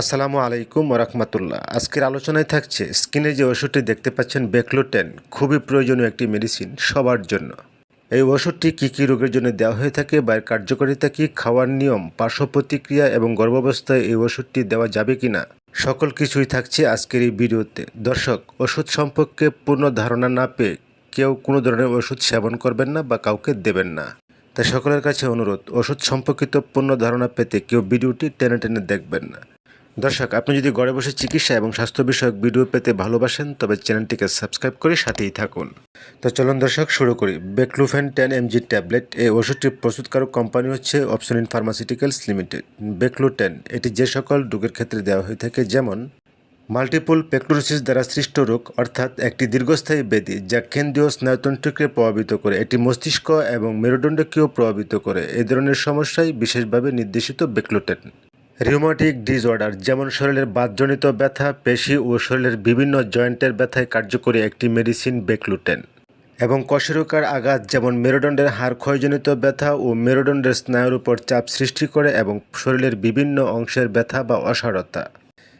আসসালামু আলাইকুম রহমতুল্লাহ। আজকের আলোচনায় থাকছে, স্কিনে যে ওষুধটি দেখতে পাচ্ছেন বেকলোটেন খুবই প্রয়োজনীয় একটি মেডিসিন সবার জন্য। এই ওষুধটি কী কী রোগের জন্য দেওয়া হয়ে থাকে বা এর কার্যকারিতা কী, খাওয়ার নিয়ম, পার্শ্ব প্রতিক্রিয়া এবং গর্ভাবস্থায় এই ওষুধটি দেওয়া যাবে কি না সকল কিছুই থাকছে আজকের এই ভিডিওতে। দর্শক, ওষুধ সম্পর্কে পূর্ণ ধারণা না পেয়ে কেউ কোনো ধরনের ওষুধ সেবন করবেন না বা কাউকে দেবেন না। তাই সকলের কাছে অনুরোধ, ওষুধ সম্পর্কিত পূর্ণ ধারণা পেতে কেউ ভিডিওটি টেনে টেনে দেখবেন না। দর্শক, আপনি যদি ঘরে বসে চিকিৎসা এবং স্বাস্থ্য বিষয়ক ভিডিও পেতে ভালোবাসেন, তবে চ্যানেলটিকে সাবস্ক্রাইব করে সাথেই থাকুন। তো চলুন দর্শক, শুরু করি। বেকলুফেন টেন এমজি ট্যাবলেট, এই ওষুধটি প্রস্তুতকারক কোম্পানি হচ্ছে Opsonin pharmaceuticals limited Beklo ten এটি যে সকল রোগের ক্ষেত্রে দেওয়া হয়ে থাকে, যেমন মাল্টিপল পেক্লোরোসিস দ্বারা সৃষ্ট রোগ, অর্থাৎ একটি দীর্ঘস্থায়ী ব্যাধি, যা কেন্দ্রীয় স্নায়ুতন্ত্রকে প্রভাবিত করে, এটি মস্তিষ্ক এবং মেরুদণ্ডকেও প্রভাবিত করে। এ ধরনের সমস্যায় বিশেষভাবে নির্দেশিত বেকলোটেন রিউমাটিক ডিসঅর্ডার যেমন শরীরের বাতজনিত ব্যথা, পেশি ও শরীরের বিভিন্ন জয়েন্টের ব্যথায় কার্যকরী একটি মেডিসিন বেকলুটেন এবং কশেরুকার আঘাত, যেমন মেরুদণ্ডের হাড় ক্ষয়জনিত ব্যথা ও মেরুদণ্ডের স্নায়ুর উপর চাপ সৃষ্টি করে এবং শরীরের বিভিন্ন অংশের ব্যথা বা অসারতা।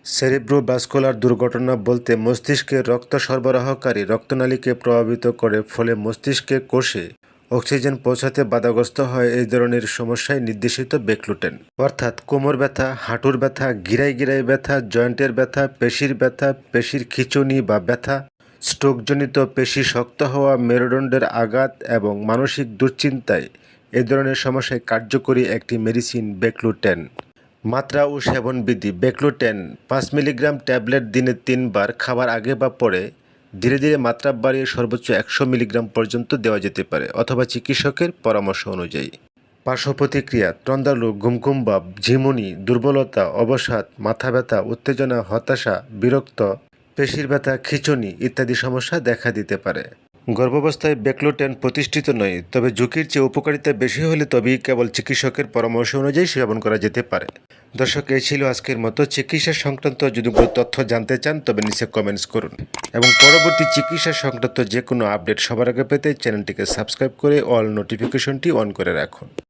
সেরিব্রোভাস্কুলার দুর্ঘটনা বলতে মস্তিষ্কে রক্ত সরবরাহকারী রক্তনালীকে প্রভাবিত করে, ফলে মস্তিষ্কে কোষে অক্সিজেন পৌঁছাতে বাধাগ্রস্ত হয় এই ধরনের সমস্যায় নির্দেশিত বেকলুটেন। অর্থাৎ কোমর ব্যথা, হাঁটুর ব্যথা গিরাই গিরাই ব্যথা, জয়েন্টের ব্যথা, পেশির ব্যথা, পেশির খিচুনি বা ব্যথা, স্ট্রোকজনিত পেশি শক্ত হওয়া, মেরুদণ্ডের আঘাত এবং মানসিক দুশ্চিন্তায় এ ধরনের সমস্যায় কার্যকরী একটি মেডিসিন বেকলুটেন। মাত্রা ও সেবনবিধি। বেকলুটেন পাঁচ মিলিগ্রাম ট্যাবলেট দিনে তিনবার, খাবার আগে বা পরে ধীরে ধীরে মাত্রা বাড়িয়ে সর্বোচ্চ একশো মিলিগ্রাম পর্যন্ত দেওয়া যেতে পারে, অথবা চিকিৎসকের পরামর্শ অনুযায়ী। পার্শ্ব প্রতিক্রিয়া তন্দালু ঘুমঘুম বা ঝিমুনি, দুর্বলতা, অবসাদ, মাথা ব্যথা, উত্তেজনা, হতাশা, বিরক্ত, পেশির ব্যথা, খিচুনি ইত্যাদি সমস্যা দেখা দিতে পারে। গর্ভাবস্থায় বেক্লোটেন প্রতিষ্ঠিত নয়, তবে ঝুঁকির চেয়ে উপকারিতা বেশি হলে তবেই কেবল চিকিৎসকের পরামর্শ অনুযায়ী সেবন করা যেতে পারে। দর্শক, এই ছিল আজকের মতো চিকিৎসা সংক্রান্ত। যদি কোনো তথ্য জানতে চান, তবে নিচে কমেন্টস করুন। এবং পরবর্তী চিকিৎসা সংক্রান্ত যে কোনো আপডেট সবার আগে পেতে চ্যানেলটিকে সাবস্ক্রাইব করে অল নোটিফিকেশনটি অন করে রাখুন।